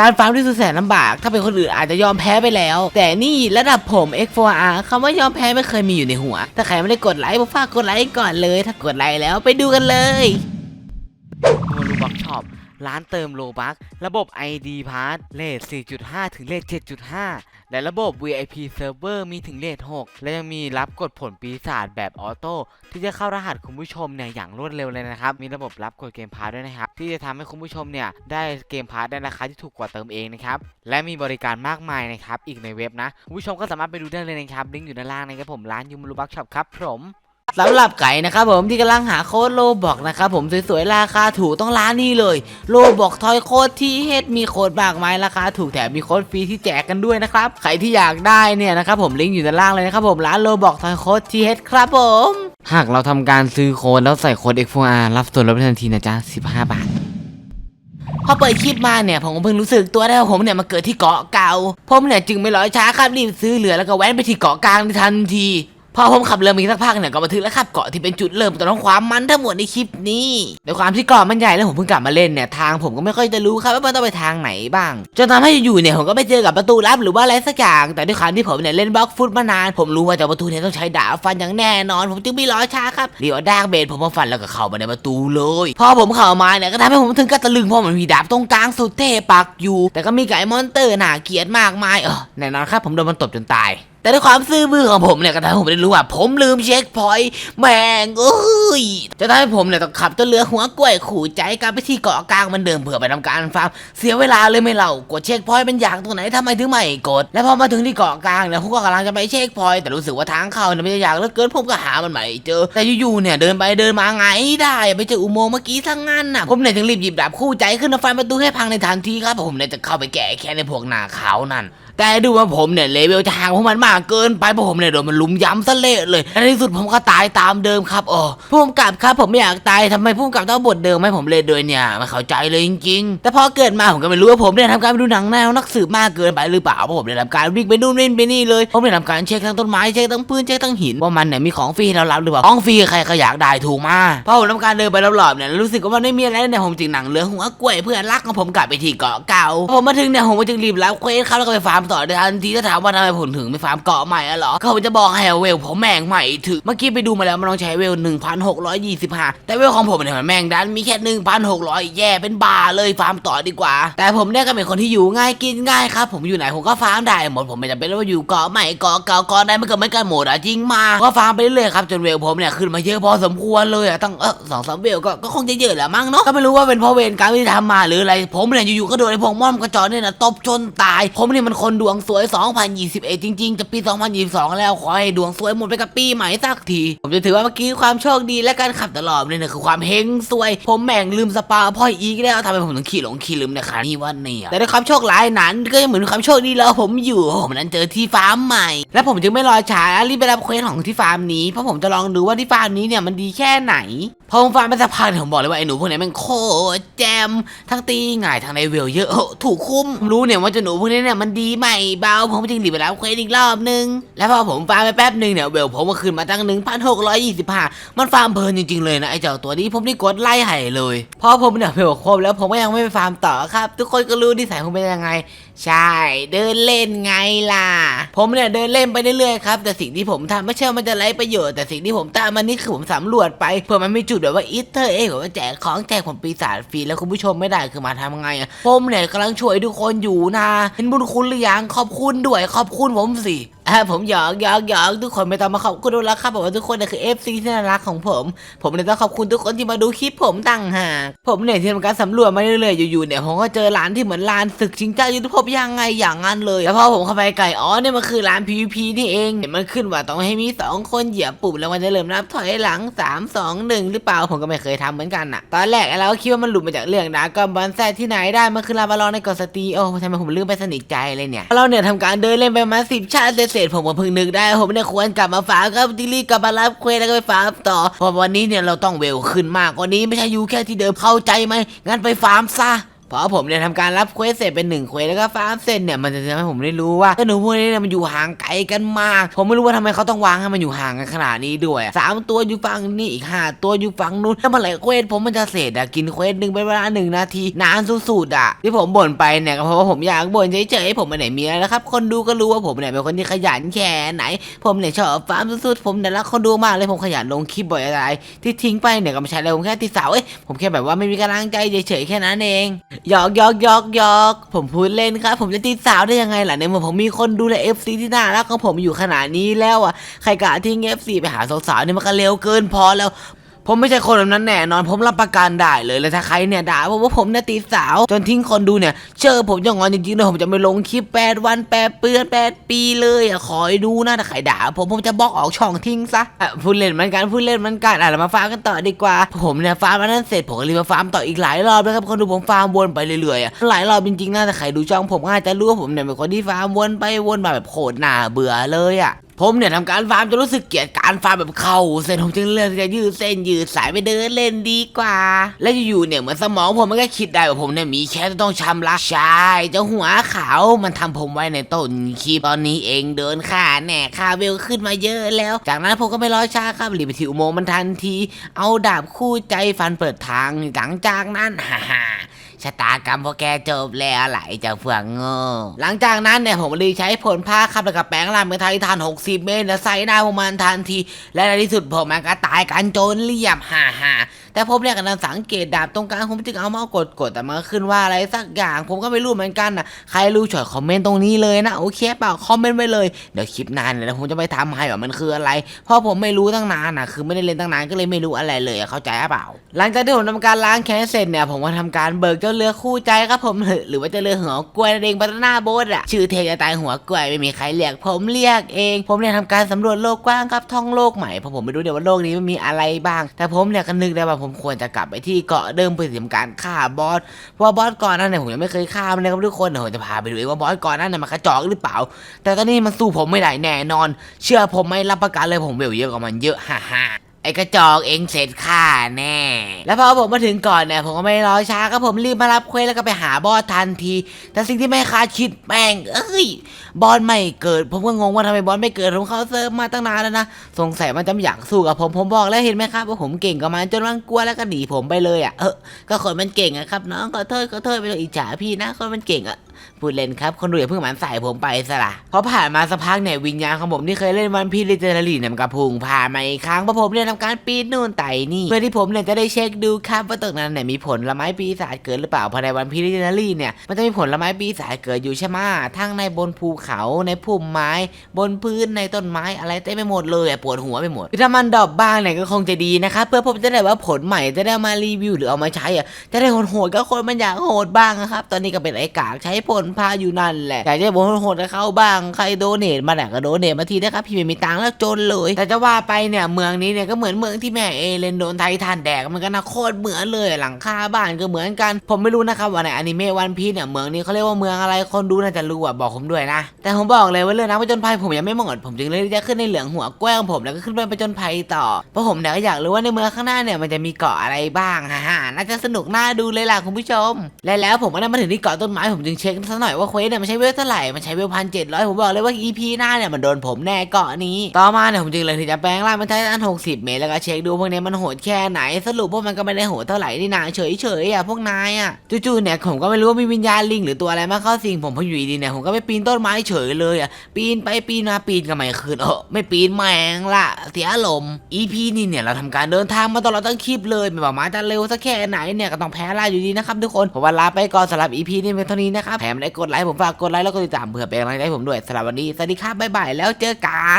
การฟาร์มที่สุดแสนลำบาก ถ้าเป็นคนอื่นอาจจะยอมแพ้ไปแล้ว แต่นี่ระดับผม X4R คำว่ายอมแพ้ไม่เคยมีอยู่ในหัว ถ้าใครไม่ได้กดไลค์ผมฝากกดไลค์ก่อนเลย ถ้ากดไลค์แล้วไปดูกันเลยมารูบักช็อป ร้านเติมโลบักระบบ ID Pass เลท4.5 ถึงเลท7.5 และระบบ VIP Server มีถึงเลท6 และยังมีรับกดผลปีศาจแบบออโต้ที่จะเข้ารหัสคุณผู้ชมเนี่ยอย่างรวดเร็วเลยนะครับ มีระบบรับกดเกมพาร์ด้วยนะครับ ที่จะทำให้คุณผู้ชมเนี่ยได้เกมพาร์ได้ราคาที่ถูกกว่าเติมเองนะครับ และมีบริการมากมายนะครับ อีกในเว็บนะ คุณผู้ชมก็สามารถไปดูได้เลยนะครับ ลิงก์อยู่ด้านล่างนะครับผม ร้านยูมรูบักช็อปครับผม สำหรับไก่นะครับผมที่กำลังหาโค้ดโลบอกนะครับผมสวยๆราคาถูกต้องร้านนี้เลย โลบอกทอยโค้ดที่เฮดมีโค้ดมากมายราคาถูกแถมมีโค้ดฟรีที่แจกกันด้วยนะครับใครที่อยากได้เนี่ยนะครับผมลิงก์อยู่ด้านล่างเลยนะครับผมร้านโลบอกทอยโค้ดที่เฮดครับผม หากเราทำการซื้อโค้ดแล้วใส่โค้ด X4R รับส่วนลดทันทีนะจ๊ะ15 บาทพอเปิดคลิปมาเนี่ยผมก็เพิ่งรู้สึกตัวได้ว่าผมเนี่ยมาเกิดที่เกาะเก่าผมเนี่ยจึงไม่รอช้าครับรีบซื้อเรือแล้วก็แว้นไปที่เกาะกลางทันที พอผมขับเรือมาอีกสักพักเนี่ยก็มาถึงแล้วครับเกาะที่เป็นจุดเริ่มต้นของความมันทั้งหมดในคลิปนี้ด้วยความที่เกาะมันใหญ่แล้วผมเพิ่งกลับมาเล่นเนี่ยทางผมก็ไม่ค่อยจะรู้ครับว่ามันต้องไปทางไหนบ้างจนทำให้อยู่ๆเนี่ยผมก็ไปเจอกับประตูลับหรือว่าอะไรสักอย่างแต่ด้วยความที่ผมเนี่ยเล่นบล็อกฟุตมานานผมรู้ว่าเจ้าประตูเนี่ยต้องใช้ดาบฟันอย่างแน่นอน ผมจึงไม่รอช้าครับเรีบเอาดาบเบนผมมาฟันแล้วก็เข้ามาในประตูเลยพอผมเข้ามาเนี่ยก็ทำให้ผมถึงกับตะลึงเพราะมันมีดาบตรงกลางสุดเท่ปักอยู่ แต่ก็มีไก่มอนเตอร์น่าเกียดมากมายเออแน่นอนครับผมโดนมันตบจนตาย แต่ด้วยความซื่อบื้อของผมเนี่ยก็ทำให้ผมได้รู้ว่า ผมลืมเช็คพอยต์แม่งเอ้ยจะทำให้ผมเนี่ยต้องขับจนเรือหัวกล้วยขู่ใจกลับไปที่เกาะกลางเหมันเดิมเพื่อไปทำการฟาร์มเสียเวลาเลยไหม่เล่ากดเช็คพอยต์เป็นอย่างตรงไหนทำไมถึงไม่กด แล้วพอมาถึงที่เกาะกลางเนี่ยผมก็กำลังจะไปเช็คพอยต์แต่รู้สึกว่าทางเข้าเนี่ยมันจะยากเหลือเกินผมก็หามันไม่เจอแต่อยู่ๆเนี่ยเดินไปเดินมาไงได้ไปเจออุโมงค์เมื่อกี้ทั้งนั้นน่ะผมเนี่ยจึงรีบหยิบดาบคู่ใจขึ้นมาฟันประตูให้พังในทันทีครับผมเนี่ยจะเข้าไปแก้แค้นในพวกหน้าขาวนั่น แต่ดูว่าผมเนี่ยเลเวลจะห่างพวกมันมากเกินไปเพราะผมเนี่ยโดนมันลุมย้ำซะเละเลยในที่สุดผมก็ตายตามเดิมครับโอ๋อผู้กำกับครับผมไม่อยากตายทำไมผู้กำกับต้องบทเดิมให้ผมเล่นด้วยเนี่ยไม่เข้าใจเลยจริงๆ แต่พอเกิดมาผมก็ไม่รู้ว่าผมเนี่ยทำการไปดูหนังแนวนักสืบมากเกินไปหรือเปล่าเพราะผมเนี่ยทำการวิ่งไปนู่นวิ่งไปนี่เลยผมเนี่ยทำการเช็คทั้งต้นไม้เช็คทั้งพื้นเช็คทั้งหินว่ามันเนี่ยมีของฟรีให้เรารับหรือเปล่าของฟรีใครก็อยากได้ถูกมาพอผมทำการเดินไปรอบๆเนี่ยรู้สึกว่ามันไม่มีอะไรเนี่ยผมจึงหนังเรือหัวกล้วยเพื่อนรักของผมกลับไปที่เกาะเก่าพอผมมาถึงเนี่ยผมก็จึงรีบรับเควสครับแล้วก็ไปฟาร์มต่อในทันทีถ้าถามว่าทำไมผมถึงไม่ฟาร์มเกาะใหม่อะเหรอก็ผมจะบอกให้เวลผมแม่งใหม่ถึงเมื่อกี้ไปดูมาแล้วมันต้องใช้เวล 1,625 แต่เวลของผมเนี่ยมันแม่งดันมีแค่ 1,600 แย่เป็นบาเลยฟาร์มต่อดีกว่า แต่ผมเนี่ยก็เป็นคนที่อยู่ง่ายกินง่ายครับผมอยู่ไหนผมก็ฟาร์มได้หมดผมไม่จำเป็นว่าอยู่เกาะใหม่เกาะเก่าเกาะใดมันก็ไม่กันหมดอะจริงมาก็ฟาร์มไปเรื่อยครับจนเวลผมเนี่ยขึ้นมาเยอะพอสมควรเลยอะตั้งเออสองสามเวลก็ก็คงจะเยอะแหละมั้งเนาะก็ไม่รู้ว่าเป็นเพราะเวรกรรมที่ทำมาหรืออะไรผมเนี่ยอยู่ๆก็โดนไอ้พวกม่อมกระจอกเนี่ยนะตบจนตาย ผมเนี่ยมันคนดวงสวย 2021 จริงๆ จะปี 2022 แล้วขอให้ดวงสวยหมดไปกับปีใหม่สักที ผมจะถือว่าเมื่อกี้ความโชคดีและการขับตลอดเนี่ยนะคือความเฮงสวย ผมแม่งลืมสปาพ่อยอีกแล้วทำให้ผมต้องขี่หลงขี่ลืมในครั้งนี้วันนี้แต่ด้วยความโชคร้ายนั้นก็ยังเหมือนความโชคดีแล้วผมอยู่ผมนั้นเจอที่ฟาร์มใหม่ และผมจึงไม่รอช้ารีบไปรับเควสของที่ฟาร์มนี้เพราะผมจะลองดูว่าที่ฟาร์มนี้เนี่ยมันดีแค่ไหน พอผมฟาร์มไปสักพักเนี่ยผมบอกเลยว่าไอ้หนูพวกนี้มันโคตรแจม ทั้งตีง่ายทั้งในเวลเยอะถูกคุ้มรู้เนี่ยว่าเจ้าหนูพวกนี้เนี่ยมันดีใหม่เบาผมจึงรีไปรับเควสอีกรอบนึง แล้วพอผมฟาร์มไปแป๊บนึงเนี่ยเวลผมก็ขึ้นมาตั้ง1,625มันฟาร์มเพลินจริงๆเลยนะไอ้เจ้าตัวนี้ผมนี่กดไล่ไห่เลยพอผมเนี่ยเวลครบแล้วผมก็ยังไม่ไปฟาร์มต่อครับ ทุกคนก็รู้นิสัยผมเป็นยังไง ใช่ เดินเล่นไงล่ะ ผมเนี่ยเดินเล่นไปเรื่อยๆครับแต่สิ่งที่ผมทำไม่ใช่ว่ามันจะไร้ประโยชน์แต่สิ่งที่ผมตามมันนี่คือผมสำรวจไปเพื่อมันมีจุดแบบว่าอีสเตอร์เอ็กแบบว่าแจกของแจกผลปีศาจฟรีแล้วคุณผู้ชมไม่ได้คือมาทำไงอะผมเนี่ยกำลังช่วยทุกคนอยู่นะเห็นบุญคุณหรือยังขอบคุณด้วยขอบคุณผมสิ อ่าผมหยอกหยอกหยอกทุกคนไม่ต้องมาขอบคุณแล้วครับบอกว่าทุกคนเนี่ยคือ FC ที่น่ารักของผม ผมเนี่ยต้องขอบคุณทุกคนที่มาดูคลิปผมตั้งหากผมเนี่ยที่ทำการสำรวจมาเรื่อยๆอยู่ๆเนี่ยผมก็เจอร้านที่เหมือนร้านศึกชิงเจ้ายุทธภพยังไงอย่างนั้นเลยแล้วพอผมเข้าไปไก่อ๋อเนี่ยมันคือร้าน PVP นี่เองเห็นมันขึ้นว่าต้องให้มีสองคนเหยียบปุ่มแล้วมันจะเริ่มนับถอยหลัง3 2 1หรือเปล่าผมก็ไม่เคยทำเหมือนกันน่ะตอนแรกเราก็คิดว่ามันหลุดมาจากเรื่องดากอนบอลแซดที่ไหนได้มันคือลาบาลอนในกอสตีโอ้ทำไมผมลืมไปสนิทใจเลยเนี่ยเราเนี่ยทำการเดินเล่นไปมาสิบชาติเศษผมก็เพิ่งนึกได้ ผมเนี่ยควรกลับมาฝากครับดิลี่กลับมารับเควสแล้วก็ไปฟาร์มต่อเพราะวันนี้เนี่ยเราต้องเวลขึ้นมากกว่านี้ไม่ใช่อยู่แค่ที่เดิมเข้าใจไหมงั้นไปฟาร์มซะ พราะผมเนี่ยทำการรับเควสเสร็จเป็นหนึ่งเควสแล้วก็ฟาร์มเสร็จเนี่ยมันจะทำให้ผมได้รู้ว่าเจ้าหนูพวกนี้เนี่ยมันอยู่ห่างไกลกันมาก ผมไม่รู้ว่าทำไมเขาต้องวางให้มันอยู่ห่างกันขนาดนี้ด้วยสามตัวอยู่ฝั่งนี้อีกห้าตัวอยู่ฝั่งนู้นแล้วเมื่อไหร่เควสผมมันจะเสร็จอะกินเควสหนึ่งเป็นเวลาหนึ่งนาทีนานสุดๆอะที่ผมบ่นไปเนี่ยก็เพราะว่าผมอยากบ่นเฉยๆผมไม่ได้มีอะไรนะครับ คนดูก็รู้ว่าผมเนี่ยเป็นคนที่ขยันแค่ไหน ผมเนี่ยชอบฟาร์มสุดๆผมเนี่ยรักคนดูมากเลยผมขยันลงคลิปบ่อยอะไร ที่ทิ้งไปเนี่ยก็ไม่ใช่อะไรผมแค่ติดสาวเอ้ยผมแค่แบบว่าไม่มีกำลังใจเฉยๆแค่นั้นเองหยอกหยอกหยอกหยอกผมพูดเล่นครับ ผมจะตีสาวได้ยังไงล่ะในเมื่อผมมีคนดูแลเอฟซีที่น่ารักของผมอยู่ขนาดนี้แล้วอะใครกะทิ้งเอฟซีไปหาสาวๆเนี่ยมันก็เร็วเกินพอแล้ว ผมไม่ใช่คนแบบนั้นแน่นอน ผมรับประกันได้เลย แล้วถ้าใครเนี่ยด่าผมว่าผมเนี่ยติดสาว จนทิ้งคนดูเนี่ย เชื่อผมจะงอนจริงๆเลยผมจะไม่ลงคลิปแปดวันแปดเปือนแปดปีเลยอะขอให้ดูนะถ้าใครด่า ผมผมจะบล็อกออกช่องทิ้งซะอะพูดเล่นเหมือนกันพูดเล่นเหมือนกันอะเรามาฟาร์มกันต่อดีกว่า ผมเนี่ยฟาร์มอันนั้นเสร็จผมก็เลยมาฟาร์มต่ออีกหลายรอบนะครับคนดูผมฟาร์มวนไปเรื่อยๆอะหลายรอบจริงๆนะแต่ใครดูช่องผมก็อาจจะรู้ว่าผมเนี่ยเป็นคนที่ฟาร์มวนไปวนมาแบบโคตรน่าเบื่อเลยอะ ผมเนี่ยทำการฟาร์มจนรู้สึกเกลียดการฟาร์มแบบเข้าเส้นผมจึงเลือกที่จะยืดเส้นยืดสายไปเดินเล่นดีกว่า และอยู่ๆเนี่ยเหมือนสมองผมมันก็คิดได้ว่าผมเนี่ยมีแค่ต้องชำระใช่เจ้าหัวขาวมันทำผมไว้ในต้นคลิปตอนนี้เองเดินข่าแหน่คาเวลขึ้นมาเยอะแล้ว จากนั้นผมก็ไม่รอช้าครับรีบไปที่อุโมงค์มันทันที เอาดาบคู่ใจฟันเปิดทางหลังจากนั้นฮ่า ชะตากรรมพวกแกจบแล้วไหลจากเฟืองโง่หลังจากนั้นเนี่ยผมเลยใช้ผลผ้าขับแล้วกับแปลงร่างเป็นไททัน60 เมตรนะใส่หน้าพวกมันทันที และในที่สุดผมมันก็ตายกันโจนเรียบฮ่าฮ่าแต่ผมเนี่ยกำลังสังเกตดาบตรงกลางผมจึงเอามากดกดๆแต่มันขึ้นว่าอะไรสักอย่าง ผมก็ไม่รู้เหมือนกันนะใครรู้ช่วยคอมเมนต์ตรงนี้เลยนะโอเคเปล่าคอมเมนต์ไว้เลยเดี๋ยวคลิปหนานเนี่ยผมจะไปทำให้ว่ามันคืออะไร เพราะผมไม่รู้ตั้งนานนะคือไม่ได้เล่นตั้งนานก็เลยไม่รู้อะไรเลยเข้าใจเปล่า หลังจากที่ผมทำการล้างแค้นเสร็จเนี่ยผมก็ทำการเบิกจ้าเรือคู่ใจครับผม หรือว่าเจ้าเรือหัวกล้วยนั่นเองบัตนาโบ๊ทอะชื่อเทจะตายหัวกล้วยไม่มีใครเรียกผมเรียกเอง ผมเนี่ยทำการสำรวจโลกกว้างครับท่องโลกใหม่เพราะผมไม่รู้เดี๋ยวว่าโลกนี้มันมีอะไรบ้าง แต่ผมเนี่ยก็นึกได้ว่าผมควรจะกลับไปที่เกาะเดิมเพื่อทำการฆ่าบอสเพราะบอสก่อนนั้นเนี่ยผมยังไม่เคยฆ่ามันเลยครับทุกคนเดี๋ยวผมจะพาไปดูเองว่าบอสก่อนนั้นเนี่ยมันกระจอกหรือเปล่า แต่ตอนนี้มันสู้ผมไม่ได้แน่นอน เชื่อผมไม่รับประกันเลยผมเวลเยอะกว่ามันเยอะฮ่าฮ่า ไอ้กระจอกเองเสร็จข้าแน่ แล้วพอผมมาถึงก่อนเนี่ยผมก็ไม่รอช้าก็ผมรีบมารับเควสแล้วก็ไปหาบอสทันที แต่สิ่งที่ไม่คาดคิดแม่งเอ้ยบอสไม่เกิด ผมก็งงว่าทำไมบอสไม่เกิดผมเข้าเซิร์ฟมาตั้งนานแล้วนะสงสัยมันจะไม่อยากสู้กับผมผมบอกแล้วเห็นไหมครับว่าผมเก่งกับมันจนมันกลัวแล้วก็หนีผมไปเลยอะเออก็คนมันเก่งอะครับน้องขอโทษขอโทษไปเลยอิจฉาพี่นะคนมันเก่งอะพูดเล่นครับ คนดูอย่าเพิ่งหมันใส่ผมไปซะละเพราะผ่านมาสักพักเนี่ยวิญญาณของผมที่เคยเล่นวันพีลิเจอร์ลีเนี่ยมันกระพุงผ่านมาอีกครั้งเพราะผมเนี่ยทำการปีนนู่นไต่นี่เพื่อที่ผมเนี่ยจะได้เช็คดูครับว่าตรงนั้นเนี่ยมีผลละไม้ปีศาจเกิดหรือเปล่าเพราะในวันพีลิเจอร์ลีเนี่ยมันจะมีผลละไม้ปีศาจเกิดอยู่ใช่ไหมทั้งในบนภูเขาในพุ่มไม้ บนพื้นในต้นไม้อะไรเต็มไปหมดเลยปวดหัวไปหมดถ้ามันดอปบ้างเนี่ยก็คงจะดีนะครับเพื่อผมจะได้ว่าผลใหม่จะได้มารีวิวหรือเอามาใช้อะจะได้โหดๆก็คนมันอยากโหดบ้างนะครับ ตอนนี้ก็เป็นไอ้กากใช้ผลพาอยู่นั่นแหละอยากจะให้ผมโหดกับเขาบ้างใครโดเนทมาไหนก็โดเนทมาทีนะครับพี่ไม่มีตังค์แล้วจนเลย แต่จะว่าไปเนี่ยเมืองนี้เนี่ยก็เหมือนเมืองที่แม่เอเลนโดนไททันแดกมันก็น่าโคตรเหมือนเลยหลังคาบ้านก็เหมือนกัน ผมไม่รู้นะครับว่าในอนิเมะวันพีเนี่ยเมืองนี้เขาเรียกว่าเมืองอะไรคนดูน่าจะรู้อะบอกผมด้วยนะ แต่ผมบอกเลยว่าเรื่องนักผจญภัยผมยังไม่หมดผมจึงเลยจะขึ้นในเหลืองหัวแกว้งผมแล้วก็ขึ้นไปผจญภัยต่อเพราะผมเนี่ยก็อยากรู้ว่าในเมืองข้างหน้าเนี่ยมันจะมีเกาะอะไรบ้างฮ่าๆน่าจะสนุกน่าดูเลยล่ะคุณผู้ชม และแล้วผมก็ได้มาถึงที่เกาะต้นไม้ผมจึงเช็คสักหน่อยว่าเควสเนี่ยมันใช้เวลเท่าไหร่ มันใช้เวลพันเจ็ดร้อยผมบอกเลยว่า EP หน้าเนี่ยมันโดนผมแน่เกาะนี้ ต่อมาเนี่ยผมจึงเลยที่จะแปลงร่างเป็นไททันหกสิบเมตรแล้วก็เช็คดูพวกเนี้ยมันโหดแค่ไหน สรุปพวกมันก็ไม่ได้โหดเท่าไหร่นี่นาเฉยๆอะพวกนายอะจู่ๆเนี่ยผมก็ไม่รู้ว่ามีวิญญาณลิงหรือตัวอะไรมาเข้าสิงผมพออยู่ดีๆเนี่ยผมก็ไปปีนต้นไม้เฉยเลยอะปีนไปปีนมาปีนก็ไม่ขึ้นเออไม่ปีนแมงละเสียอารมณ์ EP นี่เนี่ยเราทำการเดินทางมาตลอดทั้งคลิปเลยไม่ว่ามาจะเร็วสักแค่ไหนเนี่ยก็ต้องแพ้ลาอยู่ดีนะครับทุกคนผมว่าลาไปก่อนสำหรับ EP นี่เป็นเท่านี้นะครับแถมได้กดไลค์ผมฝากกดไลค์แล้วก็ติดตามเพื่อเป็นกำลังใจให้ผมด้วยสำหรับวันนี้สวัสดีครับบ๊ายบายแล้วเจอกัน